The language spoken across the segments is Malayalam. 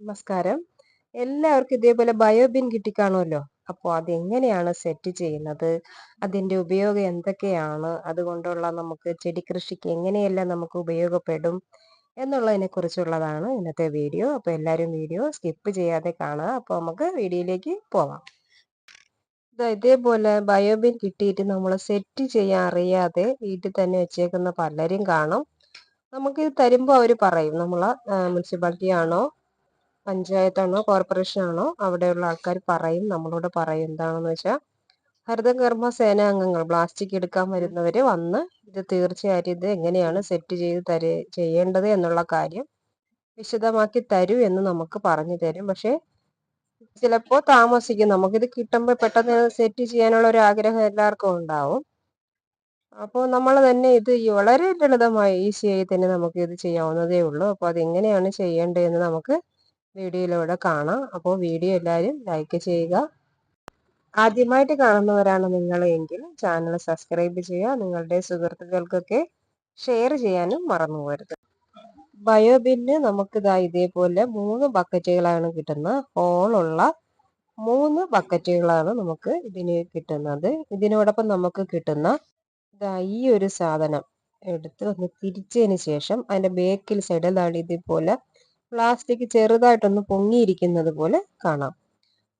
നമസ്കാരം. എല്ലാവർക്കും ഇതേപോലെ ബയോബിൻ കിട്ടിക്കാണുമല്ലോ. അപ്പോൾ അതെങ്ങനെയാണ് സെറ്റ് ചെയ്യുന്നത്? അതിന്റെ ഉപയോഗം എന്തൊക്കെയാണ്? അതുകൊണ്ടുള്ള നമുക്ക് ചെടി കൃഷിക്ക് എങ്ങനെയെല്ലാം നമുക്ക് ഉപയോഗപ്പെടും എന്നുള്ളതിനെ കുറിച്ചുള്ളതാണ് ഇന്നത്തെ വീഡിയോ അപ്പോൾ എല്ലാവരും വീഡിയോ സ്കിപ്പ് ചെയ്യാതെ കാണുക. അപ്പോൾ നമുക്ക് വീഡിയോയിലേക്ക് പോവാം. ഇതേപോലെ ബയോബിൻ കിട്ടിയിട്ട് നമ്മൾ സെറ്റ് ചെയ്യാൻ അറിയാതെ വീട്ടിൽ തന്നെ വെച്ചേക്കുന്ന പലരും കാണും. നമുക്ക് ഇത് തരുമ്പോൾ അവർ പറയും. നമ്മൾ മുനിസിപ്പാലിറ്റി ആണോ പഞ്ചായത്താണോ കോർപ്പറേഷൻ ആണോ അവിടെയുള്ള ആൾക്കാർ പറയും നമ്മളോട് പറയും എന്താണെന്ന് വെച്ചാൽ ഹരിതകർമ്മ സേനാംഗങ്ങൾ പ്ലാസ്റ്റിക് എടുക്കാൻ വരുന്നവർ വന്ന് ഇത് തീർച്ചയായിട്ടും ഇത് എങ്ങനെയാണ് സെറ്റ് ചെയ്ത് തര ചെയ്യേണ്ടത് എന്നുള്ള കാര്യം വിശദമാക്കി തരൂ എന്ന് നമുക്ക് പറഞ്ഞു തരും. പക്ഷേ ചിലപ്പോൾ താമസിക്കും. നമുക്കിത് കിട്ടുമ്പോൾ പെട്ടെന്ന് സെറ്റ് ചെയ്യാനുള്ള ഒരു ആഗ്രഹം എല്ലാവർക്കും ഉണ്ടാവും. അപ്പോൾ നമ്മൾ തന്നെ ഇത് വളരെ ലളിതമായി ഈസിയായി തന്നെ നമുക്ക് ഇത് ചെയ്യാവുന്നതേ ഉള്ളൂ. അപ്പോൾ അതെങ്ങനെയാണ് ചെയ്യേണ്ടതെന്ന് നമുക്ക് വീഡിയോയിലൂടെ കാണാം. അപ്പോൾ വീഡിയോ എല്ലാവരും ലൈക്ക് ചെയ്യുക. ആദ്യമായിട്ട് കാണുന്നവരാണ് നിങ്ങൾ എങ്കിൽ ചാനൽ സബ്സ്ക്രൈബ് ചെയ്യുക. നിങ്ങളുടെ സുഹൃത്തുക്കൾക്കൊക്കെ ഷെയർ ചെയ്യാനും മറന്നു പോകരുത് ബയോബിന് നമുക്കിതാ ഇതേപോലെ മൂന്ന് ബക്കറ്റുകളാണ് കിട്ടുന്നത്. ഹോളുള്ള മൂന്ന് ബക്കറ്റുകളാണ് നമുക്ക് ഇതിന് കിട്ടുന്നത്. ഇതിനോടൊപ്പം നമുക്ക് കിട്ടുന്ന ഇതാ ഈ ഒരു സാധനം എടുത്ത് ഒന്ന് തിരിച്ചതിന് ശേഷം അതിന്റെ ബേക്കിൽ സൈഡിൽ ഇതേപോലെ പ്ലാസ്റ്റിക് ചെറുതായിട്ടൊന്ന് പൊങ്ങിയിരിക്കുന്നത് പോലെ കാണാം.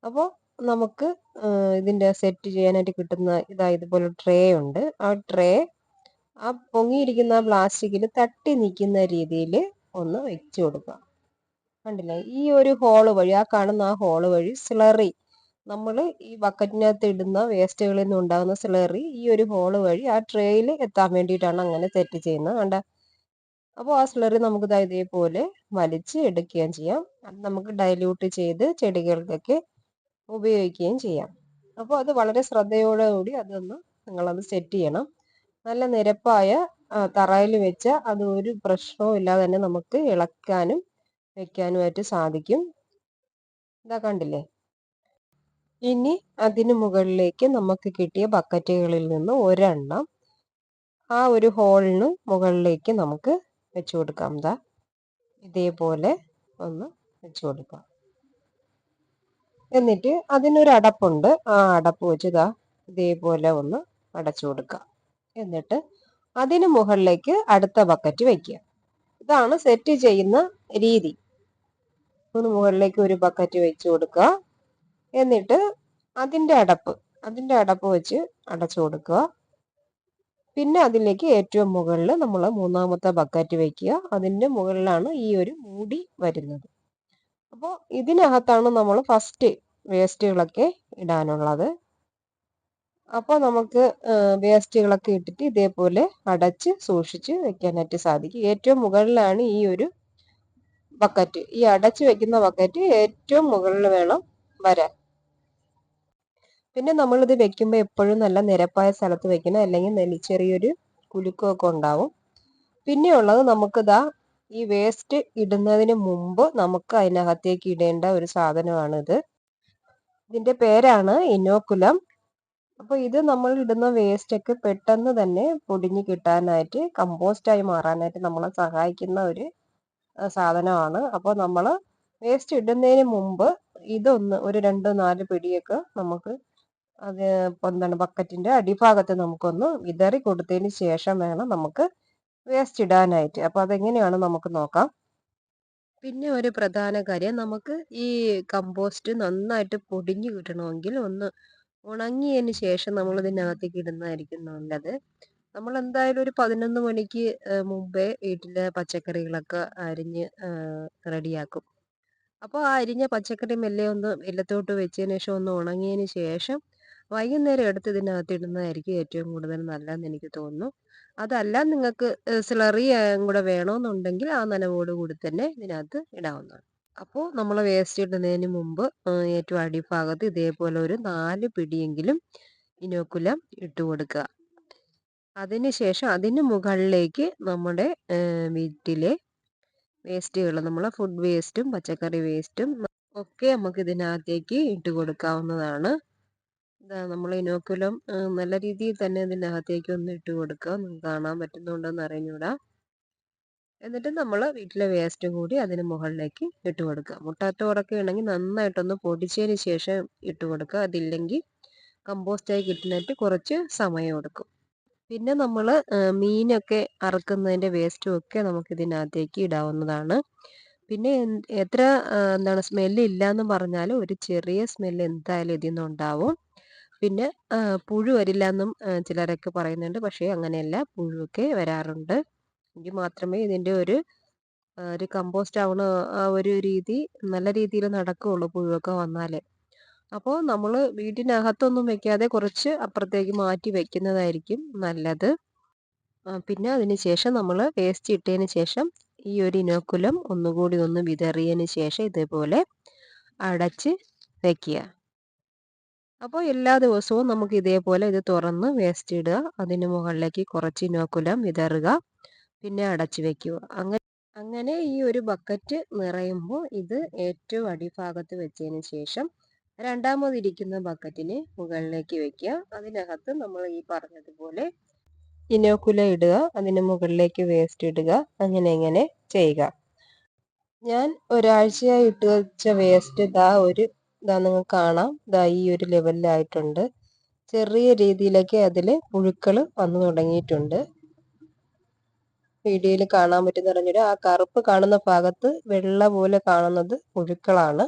അപ്പോൾ നമുക്ക് ഇതിന്റെ സെറ്റ് ചെയ്യാനായിട്ട് കിട്ടുന്ന ഇതാ ഇതുപോലെ ട്രേ ഉണ്ട്. ആ ട്രേ ആ പൊങ്ങിയിരിക്കുന്ന പ്ലാസ്റ്റിക്കിൽ തട്ടി നിൽക്കുന്ന രീതിയിൽ ഒന്ന് വെച്ച് കൊടുക്കുക. കണ്ടില്ലേ? ഈ ഒരു ഹോൾ വഴി ആ കാണുന്ന ആ ഹോൾ വഴി സ്ലറി നമ്മൾ ഈ ബക്കറ്റിനകത്ത് ഇടുന്ന വേസ്റ്റുകളിൽ നിന്ന് ഉണ്ടാകുന്ന സ്ലറി ഈ ഒരു ഹോൾ വഴി ആ ട്രേയിൽ എത്താൻ വേണ്ടിയിട്ടാണ് അങ്ങനെ സെറ്റ് ചെയ്യുന്നത്. കണ്ട? അപ്പോൾ ആ സ്ലറി നമുക്ക് ഇതാ ഇതേപോലെ വലിച്ച് എടുക്കുകയും ചെയ്യാം. അത് നമുക്ക് ഡൈല്യൂട്ട് ചെയ്ത് ചെടികൾക്കൊക്കെ ഉപയോഗിക്കുകയും ചെയ്യാം. അപ്പോൾ അത് വളരെ ശ്രദ്ധയോടുകൂടി അതൊന്ന് നിങ്ങളത് സെറ്റ് ചെയ്യണം. നല്ല നിരപ്പായ തറയിൽ വെച്ച അത് ഒരു പ്രശ്നവും ഇല്ലാതെ തന്നെ നമുക്ക് ഇളക്കാനും വെക്കാനുമായിട്ട് സാധിക്കും. ഇതാ കണ്ടില്ലേ? ഇനി അതിന് മുകളിലേക്ക് നമുക്ക് കിട്ടിയ ബക്കറ്റുകളിൽ നിന്ന് ഒരെണ്ണം ആ ഒരു ഹോളിന് മുകളിലേക്ക് നമുക്ക് വെച്ചു കൊടുക്കാം ദാ. ഇതേപോലെ ഒന്ന് വെച്ച് കൊടുക്കാം. എന്നിട്ട് അതിനൊരു അടപ്പുണ്ട്. ആ അടപ്പ് വെച്ച് ദാ ഇതേപോലെ ഒന്ന് അടച്ചു കൊടുക്കുക എന്നിട്ട് അതിന് മുകളിലേക്ക് അടുത്ത ബക്കറ്റ് വയ്ക്കുക ഇതാണ് സെറ്റ് ചെയ്യുന്ന രീതി. ഒന്ന് മുകളിലേക്ക് ഒരു ബക്കറ്റ് വെച്ച് കൊടുക്കുക. എന്നിട്ട് അതിന്റെ അടപ്പ് അതിന്റെ അടപ്പ് വെച്ച് അടച്ചു കൊടുക്കുക. പിന്നെ അതിലേക്ക് ഏറ്റവും മുകളിൽ നമ്മൾ മൂന്നാമത്തെ ബക്കറ്റ് വെക്കുക. അതിന്റെ മുകളിലാണ് ഈ ഒരു മൂടി വരുന്നത്. അപ്പോൾ ഇതിനകത്താണ് നമ്മൾ ഫസ്റ്റ് വേസ്റ്റുകളൊക്കെ ഇടാനുള്ളത്. അപ്പോൾ നമുക്ക് വേസ്റ്റുകളൊക്കെ ഇട്ടിട്ട് ഇതേപോലെ അടച്ച് സൂക്ഷിച്ച് വെക്കാനായിട്ട് സാധിക്കും. ഏറ്റവും മുകളിലാണ് ഈ ഒരു ബക്കറ്റ്. ഈ അടച്ച് വെക്കുന്ന ബക്കറ്റ് ഏറ്റവും മുകളിൽ വേണം വരാൻ. പിന്നെ നമ്മളിത് വെക്കുമ്പോൾ എപ്പോഴും നല്ല നിരപ്പായ സ്ഥലത്ത് വെക്കണം. അല്ലെങ്കിൽ ചെറിയൊരു കുലുക്കമൊക്കെ ഉണ്ടാവും. പിന്നെ ഉള്ളത് നമുക്കിതാ ഈ വേസ്റ്റ് ഇടുന്നതിന് മുമ്പ് നമുക്ക് അതിനകത്തേക്ക് ഇടേണ്ട ഒരു സാധനമാണിത്. ഇതിന്റെ പേരാണ് ഇനോക്കുലം. അപ്പോൾ ഇത് നമ്മൾ ഇടുന്ന വേസ്റ്റ് ഒക്കെ പെട്ടെന്ന് തന്നെ പൊടിഞ്ഞു കിട്ടാനായിട്ട് കമ്പോസ്റ്റായി മാറാനായിട്ട് നമ്മളെ സഹായിക്കുന്ന ഒരു സാധനമാണ്. അപ്പോൾ നമ്മൾ വേസ്റ്റ് ഇടുന്നതിന് മുമ്പ് ഇതൊന്ന് ഒരു രണ്ട് നാല് പിടിയൊക്കെ നമുക്ക് അത് എന്താണ് ബക്കറ്റിന്റെ അടിഭാഗത്ത് നമുക്കൊന്ന് വിതറി കൊടുത്തതിന് ശേഷം വേണം നമുക്ക് വേസ്റ്റ് ഇടാനായിട്ട്. അപ്പോൾ അതെങ്ങനെയാണ് നമുക്ക് നോക്കാം. പിന്നെ ഒരു പ്രധാന കാര്യം നമുക്ക് ഈ കമ്പോസ്റ്റ് നന്നായിട്ട് പൊടിഞ്ഞു കിട്ടണമെങ്കിൽ ഒന്ന് ഉണങ്ങിയതിന് ശേഷം നമ്മൾ ഇതിനകത്തേക്ക് ഇടുന്നതായിരിക്കും നല്ലത്. നമ്മൾ എന്തായാലും ഒരു പതിനൊന്ന് മണിക്ക് മുമ്പേ വീട്ടിലെ പച്ചക്കറികളൊക്കെ അരിഞ്ഞ് റെഡിയാക്കും. അപ്പോൾ ആ അരിഞ്ഞ പച്ചക്കറി മെല്ലെ ഒന്ന് വെല്ലത്തോട്ട് വെച്ചതിന് ശേഷം ഒന്ന് ഉണങ്ങിയതിന് ശേഷം വൈകുന്നേരം എടുത്ത് ഇതിനകത്ത് ഇടുന്നതായിരിക്കും ഏറ്റവും കൂടുതൽ നല്ലതെന്ന് എനിക്ക് തോന്നുന്നു. അതല്ല നിങ്ങൾക്ക് സ്ലറി കൂടെ വേണമെന്നുണ്ടെങ്കിൽ ആ നനവോട് കൂടി തന്നെ ഇതിനകത്ത് ഇടാവുന്നതാണ്. അപ്പോൾ നമ്മൾ വേസ്റ്റ് ഇടുന്നതിന് മുമ്പ് ഏറ്റവും അടിഭാഗത്ത് ഇതേപോലെ ഒരു നാല് പിടിയെങ്കിലും ഇനോക്കുലം ഇട്ട് കൊടുക്കുക. അതിനുശേഷം അതിന് മുകളിലേക്ക് നമ്മുടെ വീട്ടിലെ വേസ്റ്റുകൾ നമ്മളെ ഫുഡ് വേസ്റ്റും പച്ചക്കറി വേസ്റ്റും ഒക്കെ നമുക്ക് ഇതിനകത്തേക്ക് ഇട്ട് കൊടുക്കാവുന്നതാണ്. നമ്മൾ ഇനോക്കുലം നല്ല രീതിയിൽ തന്നെ ഇതിനകത്തേക്ക് ഒന്ന് ഇട്ട് കൊടുക്കുക. കാണാൻ പറ്റുന്നുണ്ടോന്ന് അറിഞ്ഞൂടാ എന്നിട്ട് നമ്മൾ വീട്ടിലെ വേസ്റ്റ് കൂടി അതിന് മുകളിലേക്ക് ഇട്ട് കൊടുക്കുക. മുട്ടാത്തോടൊക്കെ ഉണ്ടെങ്കിൽ നന്നായിട്ടൊന്ന് പൊടിച്ചതിന് ശേഷം ഇട്ട് കൊടുക്കുക. അതില്ലെങ്കിൽ കമ്പോസ്റ്റായി കിട്ടുന്നതിന് കുറച്ച് സമയം എടുക്കും. പിന്നെ നമ്മൾ മീനൊക്കെ അറക്കുന്നതിന്റെ വേസ്റ്റും ഒക്കെ നമുക്ക് ഇതിനകത്തേക്ക് ഇടാവുന്നതാണ്. പിന്നെ എത്ര എന്താണ് സ്മെല്ല് എന്ന് പറഞ്ഞാലും ഒരു ചെറിയ സ്മെല്ല് എന്തായാലും ഇതിൽ നിന്നുണ്ടാവും പിന്നെ പുഴു വരില്ല എന്നും ചിലരൊക്കെ പറയുന്നുണ്ട്. പക്ഷേ അങ്ങനെയല്ല. പുഴുവൊക്കെ വരാറുണ്ട്. എങ്കിൽ മാത്രമേ ഇതിന്റെ ഒരു ഒരു കമ്പോസ്റ്റ് ആവണ ആ ഒരു രീതി നല്ല രീതിയിൽ നടക്കുകയുള്ളൂ പുഴുവൊക്കെ വന്നാൽ അപ്പോൾ നമ്മൾ വീട്ടിനകത്തൊന്നും വെക്കാതെ കുറച്ച് അപ്പുറത്തേക്ക് മാറ്റി വെക്കുന്നതായിരിക്കും നല്ലത്. പിന്നെ അതിന് ശേഷം നമ്മൾ വേസ്റ്റ് ഇട്ടതിന് ശേഷം ഈ ഒരു ഇനോക്കുലം ഒന്നുകൂടി ഒന്ന് വിതറിയതിന് ശേഷം ഇതേപോലെ അടച്ച് വെക്കുക. അപ്പോൾ എല്ലാ ദിവസവും നമുക്ക് ഇതേപോലെ ഇത് തുറന്ന് വേസ്റ്റ് ഇടുക. അതിന് മുകളിലേക്ക് കുറച്ച് ഇനോക്കുലം വിതറുക. പിന്നെ അടച്ചു വെക്കുക. അങ്ങനെ അങ്ങനെ ഈ ഒരു ബക്കറ്റ് നിറയുമ്പോൾ ഇത് ഏറ്റവും അടിഭാഗത്ത് വെച്ചതിന് ശേഷം രണ്ടാമതിരിക്കുന്ന ബക്കറ്റിന് മുകളിലേക്ക് വെക്കുക. അതിനകത്ത് നമ്മൾ ഈ പറഞ്ഞതുപോലെ ഇനോക്കുല ഇടുക. അതിന് മുകളിലേക്ക് വേസ്റ്റ് ഇടുക. അങ്ങനെ ഇങ്ങനെ ചെയ്യുക. ഞാൻ ഒരാഴ്ചയായി ഇട്ട് വെച്ച വേസ്റ്റ് ഇതാ ഒരു ഇതാ നിങ്ങൾക്ക് കാണാം. ഇതാ ഈ ഒരു ലെവലിലായിട്ടുണ്ട് ചെറിയ രീതിയിലൊക്കെ അതിൽ പുഴുക്കൾ വന്നു തുടങ്ങിയിട്ടുണ്ട്. വീഡിയോയിൽ കാണാൻ പറ്റുന്ന പറഞ്ഞൊരു ആ കറുപ്പ് കാണുന്ന ഭാഗത്ത് വെള്ള പോലെ കാണുന്നത് പുഴുക്കളാണ്.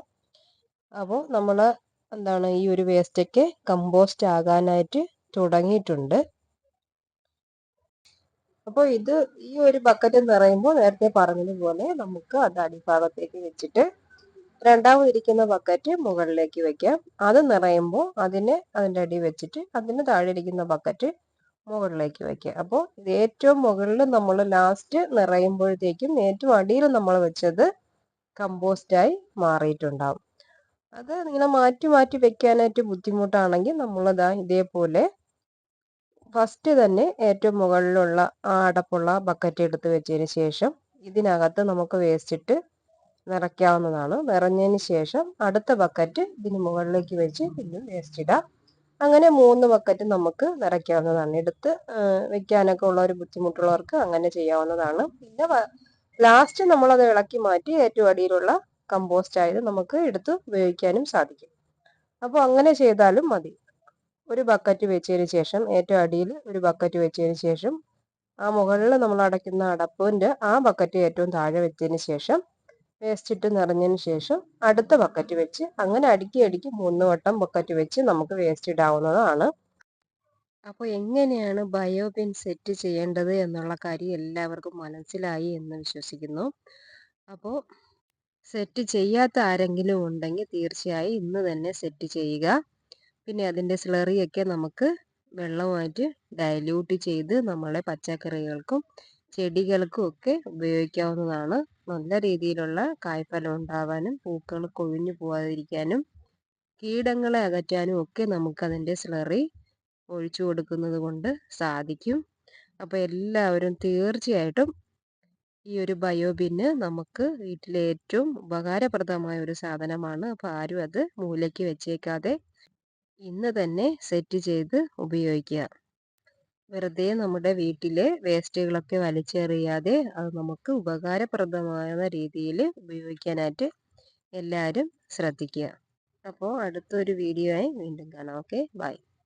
അപ്പോൾ നമ്മൾ എന്താണ് ഈ ഒരു വേസ്റ്റൊക്കെ കമ്പോസ്റ്റ് ആകാനായിട്ട് തുടങ്ങിയിട്ടുണ്ട്. അപ്പോൾ ഇത് ഈ ഒരു ബക്കറ്റ് നിറയുമ്പോൾ നേരത്തെ പറഞ്ഞതുപോലെ നമുക്ക് അത് അടിഭാഗത്തേക്ക് വെച്ചിട്ട് രണ്ടാമതിരിക്കുന്ന ബക്കറ്റ് മുകളിലേക്ക് വെക്കാം. അത് നിറയുമ്പോൾ അതിനെ അതിന്റെ അടി വെച്ചിട്ട് അതിന് താഴെ ഇരിക്കുന്ന ബക്കറ്റ് മുകളിലേക്ക് വെക്കുക അപ്പോൾ ഇത് ഏറ്റവും മുകളിൽ നമ്മൾ ലാസ്റ്റ് നിറയുമ്പോഴത്തേക്കും ഏറ്റവും അടിയിൽ നമ്മൾ വെച്ചത് കമ്പോസ്റ്റായി മാറിയിട്ടുണ്ടാവും. അത് ഇങ്ങനെ മാറ്റി മാറ്റി വെക്കാനായിട്ട് ബുദ്ധിമുട്ടാണെങ്കിൽ നമ്മളതാ ഇതേപോലെ ഫസ്റ്റ് തന്നെ ഏറ്റവും മുകളിലുള്ള ആ അടപ്പുള്ള ബക്കറ്റ് എടുത്ത് വെച്ചതിന് ശേഷം ഇതിനകത്ത് നമുക്ക് വേസ്റ്റ് ഇട്ട് നിറയ്ക്കാവുന്നതാണ്. നിറഞ്ഞതിന് ശേഷം അടുത്ത ബക്കറ്റ് ഇതിന് മുകളിലേക്ക് വെച്ച് പിന്നെ വേസ്റ്റ് ഇടാം. അങ്ങനെ മൂന്ന് ബക്കറ്റ് നമുക്ക് നിറയ്ക്കാവുന്നതാണ്. എടുത്ത് വെക്കാനൊക്കെ ഉള്ള ഒരു ബുദ്ധിമുട്ടുള്ളവർക്ക് അങ്ങനെ ചെയ്യാവുന്നതാണ്. പിന്നെ ലാസ്റ്റ് നമ്മളത് ഇളക്കി മാറ്റി ഏറ്റവും അടിയിലുള്ള കമ്പോസ്റ്റ് ആയത് നമുക്ക് എടുത്ത് ഉപയോഗിക്കാനും സാധിക്കും. അപ്പോൾ അങ്ങനെ ചെയ്താലും മതി. ഒരു ബക്കറ്റ് വെച്ചതിന് ശേഷം ഏറ്റവും അടിയിൽ ഒരു ബക്കറ്റ് വെച്ചതിന് ശേഷം ആ മുകളിൽ നമ്മൾ അടയ്ക്കുന്ന അടപ്പിന്റെ ആ ബക്കറ്റ് ഏറ്റവും താഴെ വെച്ചതിന് ശേഷം വേസ്റ്റ് ഇട്ട് നിറഞ്ഞതിന് ശേഷം അടുത്ത ബക്കറ്റ് വെച്ച് അങ്ങനെ അടുക്കി അടുക്കി മൂന്ന് വട്ടം ബക്കറ്റ് വെച്ച് നമുക്ക് വേസ്റ്റ് ഇടാവുന്നതാണ്. അപ്പോൾ എങ്ങനെയാണ് ബയോബിൻ സെറ്റ് ചെയ്യേണ്ടത് എന്നുള്ള കാര്യം എല്ലാവർക്കും മനസ്സിലായി എന്ന് വിശ്വസിക്കുന്നു. അപ്പോൾ സെറ്റ് ചെയ്യാത്ത ആരെങ്കിലും ഉണ്ടെങ്കിൽ തീർച്ചയായും ഇന്ന് തന്നെ സെറ്റ് ചെയ്യുക. പിന്നെ അതിന്റെ സ്ലറിയൊക്കെ നമുക്ക് വെള്ളമായിട്ട് ഡയല്യൂട്ട് ചെയ്ത് നമ്മളെ പച്ചക്കറികൾക്കും ചെടികൾക്കും ഒക്കെ ഉപയോഗിക്കാവുന്നതാണ്. നല്ല രീതിയിലുള്ള കായ്ഫലം ഉണ്ടാവാനും പൂക്കൾ കൊഴിഞ്ഞു പോവാതിരിക്കാനും കീടങ്ങളെ അകറ്റാനും ഒക്കെ നമുക്ക് നമുക്കതിന്റെ സ്ലറി ഒഴിച്ചു കൊടുക്കുന്നത് കൊണ്ട് സാധിക്കും. അപ്പോൾ എല്ലാവരും തീർച്ചയായിട്ടും ഈ ഒരു ബയോബിന് നമുക്ക് വീട്ടിലെ ഏറ്റവും ഉപകാരപ്രദമായ ഒരു സാധനമാണ്. അപ്പോൾ ആരും അത് മൂലയ്ക്ക് വെച്ചേക്കാതെ ഇന്ന് തന്നെ സെറ്റ് ചെയ്ത് ഉപയോഗിക്കുക. വെറുതെ നമ്മുടെ വീട്ടിലെ വേസ്റ്റുകളൊക്കെ വലിച്ചെറിയാതെ അത് നമുക്ക് ഉപകാരപ്രദമായ രീതിയിൽ ഉപയോഗിക്കാനായിട്ട് എല്ലാവരും ശ്രദ്ധിക്കുക. അപ്പോൾ അടുത്തൊരു വീഡിയോ ആയി വീണ്ടും കാണാം. Okay bye.